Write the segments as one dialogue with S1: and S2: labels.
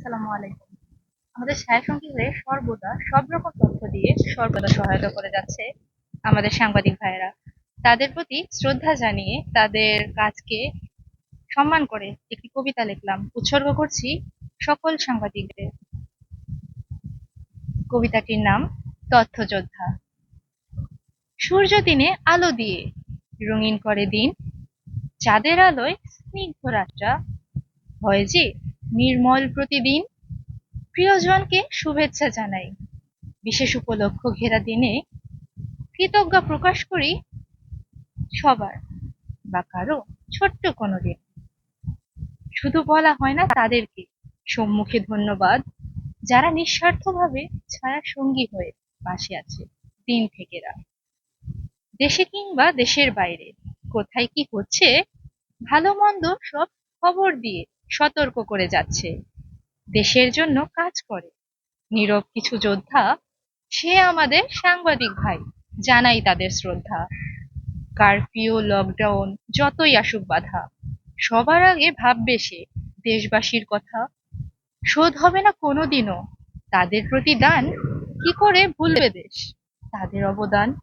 S1: আসসালামু আলাইকুম। আমাদের ছায়াসঙ্গী হয়ে সর্বদা সব রকম তথ্য দিয়ে সর্বদা সহায়তা করে যাচ্ছে আমাদের সাংবাদিক ভাইয়েরা। তাদের প্রতি শ্রদ্ধা জানিয়ে তাদের কাজকে সম্মান করে একটি কবিতা লিখলাম। উৎসর্গ করছি সকল সাংবাদিকদের। কবিতাটির নাম, তথ্যযোদ্ধা। সূর্য দিনে আলো দিয়ে রঙিন করে দিন। চাঁদের আলোয় স্নিগ্ধ রাতটা। হয় যে নির্মল প্রতিদিন প্রিয়জনকে শুভেচ্ছা জানাই। বিশেষ উপলক্ষ ঘেরা দিনে কৃতজ্ঞতা প্রকাশ করি সবার বা কারও ছোট্ট কোনো দিন। শুধু বলা হয় না, তাদেরকে সম্মুখে ধন্যবাদ যারা নিঃস্বার্থভাবে ছায়া সঙ্গী হয়ে পাশে আছে দিন থেকে রাত। দেশে কিংবা দেশের বাইরে কোথায় কি হচ্ছে, ভালো মন্দ সব খবর দিয়ে সতর্ক করে যাচ্ছে। দেশের জন্য কাজ করে। নীরব কিছু যোদ্ধা, সে আমাদের সাংবাদিক ভাই, জানাই তাদের শ্রদ্ধা। কারফিউ, লকডাউন, যতই আসুক বাধা, সবার আগে ভাববে সে, দেশবাসীর কথা। শোধ হবে না কোনোদিনও। তাদের প্রতি দান, কি করে ভুলবে দেশ? তাদের অবদান,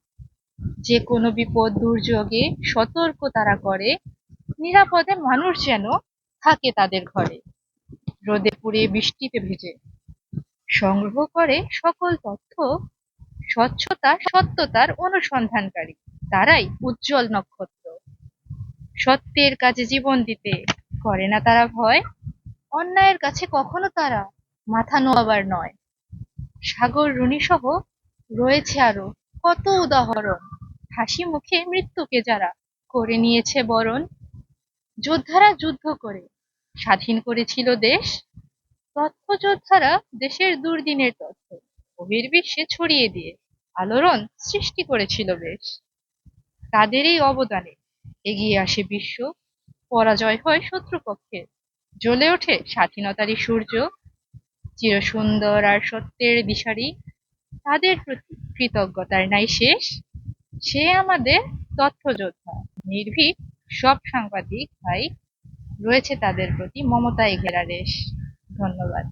S1: যে কোনো বিপদ দুর্যোগে সতর্ক তারা করে, নিরাপদে মানুষ যেন থাকে তাদের ঘরে। রোদে পুড়ে বৃষ্টিতে ভেজে। সংগ্রহ করে সকল তথ্য, স্বচ্ছতা, সত্যতার অনুসন্ধানকারী। তারাই উজ্জ্বল নক্ষত্র। সত্যের কাজে জীবন দিতে করে না তারা ভয়। অন্যায়ের কাছে কখনো তারা মাথা নোয়াবার নয়। সাগর রুনি সহ রয়েছে আরও কত উদাহরণ। হাসি মুখে মৃত্যুকে যারা করে নিয়েছে বরণ যোদ্ধারা যুদ্ধ করে। স্বাধীন করেছিল দেশ। তথ্যযোদ্ধারা দেশের দুর্দিনের তথ্য, বহির্বিশ্বে ছড়িয়ে দিয়ে আলোড়ন সৃষ্টি করেছিল বেশ। তাদের এই অবদানে এগিয়ে আসে বিশ্ব, পরাজয় হয় শত্রুপক্ষের। জ্বলে ওঠে স্বাধীনতারই সূর্য। চিরসুন্দর আর সত্যের দিশারি তাদের প্রতি কৃতজ্ঞতার নাই শেষ। সে আমাদের তথ্যযোদ্ধা, নির্ভীক সব সাংবাদিক ভাই রয়েছে তাদের প্রতি। মমতায় ঘেরা দেশ ধন্যবাদ।